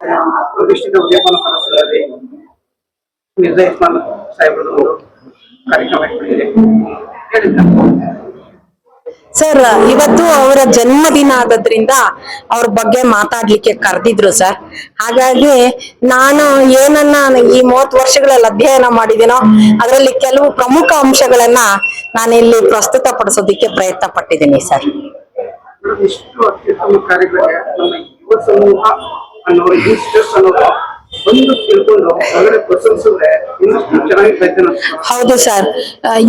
ಪ್ರತಿಷ್ಠಿತ ಮಿರ್ಜಾ ಇಸ್ಮಾನ್ ಸಾಹೇಬ್ರದ್ದು ಒಂದು ಕಾರ್ಯಕ್ರಮ ಇಟ್ಕೊಂಡಿದೆ ಸರ್ ಇವತ್ತು ಅವರ ಜನ್ಮದಿನ ಆದದ್ರಿಂದ ಅವ್ರ ಬಗ್ಗೆ ಮಾತಾಡ್ಲಿಕ್ಕೆ ಕರೆದಿದ್ರು ಸರ್. ಹಾಗಾಗಿ ನಾನು ಏನನ್ನ ಈ ಮೂವತ್ತು ವರ್ಷಗಳಲ್ಲಿ ಅಧ್ಯಯನ ಮಾಡಿದೀನೋ ಅದರಲ್ಲಿ ಕೆಲವು ಪ್ರಮುಖ ಅಂಶಗಳನ್ನ ನಾನು ಇಲ್ಲಿ ಪ್ರಸ್ತುತ ಪಡಿಸೋದಿಕ್ಕೆ ಪ್ರಯತ್ನ ಪಟ್ಟಿದ್ದೀನಿ ಸರ್. ಇಷ್ಟು ಅತ್ಯುತ್ತಮ ಕಾರ್ಯಗಳಿಗೆ ನಮ್ಮ ಯುವ ಸಮೂಹ and know it's just another ಬಂದು ತಿಳ್ಕೊಂಡು ಹೊರಗಡೆ ಪ್ರಶಂಸಿದ್ರೆ ಇನ್ನಷ್ಟು ಚೆನ್ನಾಗಿ ಪ್ರಯತ್ನ ಹೌದು ಸರ್.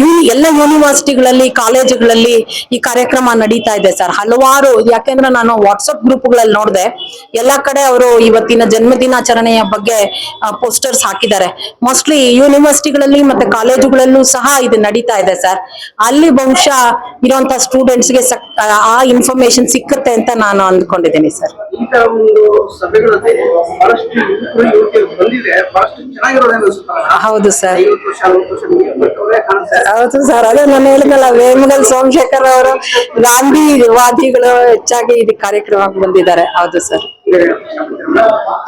ಯು ಎಲ್ಲ ಯೂನಿವರ್ಸಿಟಿಗಳಲ್ಲಿ ಕಾಲೇಜುಗಳಲ್ಲಿ ಈ ಕಾರ್ಯಕ್ರಮ ನಡೀತಾ ಇದೆ ಸರ್. ಹಲವಾರು ಯಾಕೆಂದ್ರೆ ನಾನು ವಾಟ್ಸಪ್ ಗ್ರೂಪ್ಗಳಲ್ಲಿ ನೋಡಿದೆ. ಎಲ್ಲಾ ಕಡೆ ಅವರು ಇವತ್ತಿನ ಜನ್ಮದಿನಾಚರಣೆಯ ಬಗ್ಗೆ ಪೋಸ್ಟರ್ಸ್ ಹಾಕಿದ್ದಾರೆ. ಮೋಸ್ಟ್ಲಿ ಯೂನಿವರ್ಸಿಟಿಗಳಲ್ಲಿ ಮತ್ತೆ ಕಾಲೇಜುಗಳಲ್ಲೂ ಸಹ ಇದು ನಡೀತಾ ಇದೆ ಸರ್. ಅಲ್ಲಿ ಬಹುಶಃ ಇರುವಂತ ಸ್ಟೂಡೆಂಟ್ಸ್ಗೆ ಆ ಇನ್ಫಾರ್ಮೇಶನ್ ಸಿಕ್ಕುತ್ತೆ ಅಂತ ನಾನು ಅಂದ್ಕೊಂಡಿದ್ದೀನಿ ಸರ್. ಹೌದು ಸರ್. ಹೌದು ಸರ್ ಅದೇ ನಾನು ಹೇಳಿದ್ನಲ್ಲ ವೇಮಗಲ್ ಸೋಮಶೇಖರ್ ಅವರು ಗಾಂಧಿ ವಾದಿಗಳು ಹೆಚ್ಚಾಗಿ ಇದು ಕಾರ್ಯಕ್ರಮಕ್ಕೆ ಬಂದಿದ್ದಾರೆ. ಹೌದು ಸರ್.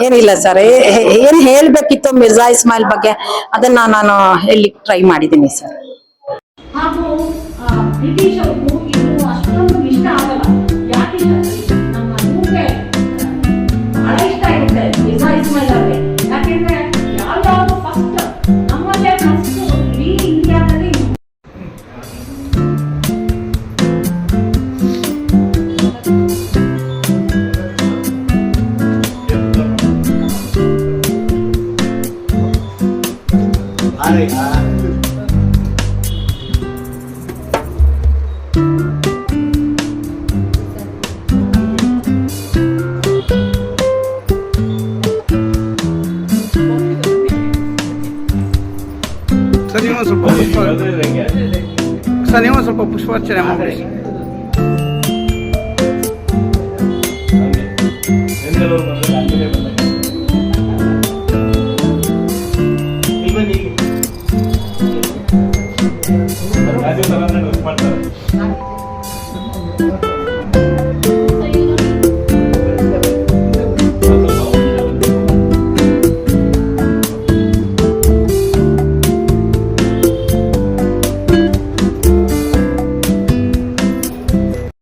ಏನಿಲ್ಲ ಸರ್ ಏನ್ ಹೇಳ್ಬೇಕಿತ್ತು ಮಿರ್ಜಾ ಇಸ್ಮಾಯಿಲ್ ಬಗ್ಗೆ? ಅದನ್ನ ನಾನು ಹೇಳಿ ಟ್ರೈ ಮಾಡಿದ್ದೀನಿ sir. Szerintem az a pusz, szerintem az a pusz, hogy nem a pusz. Not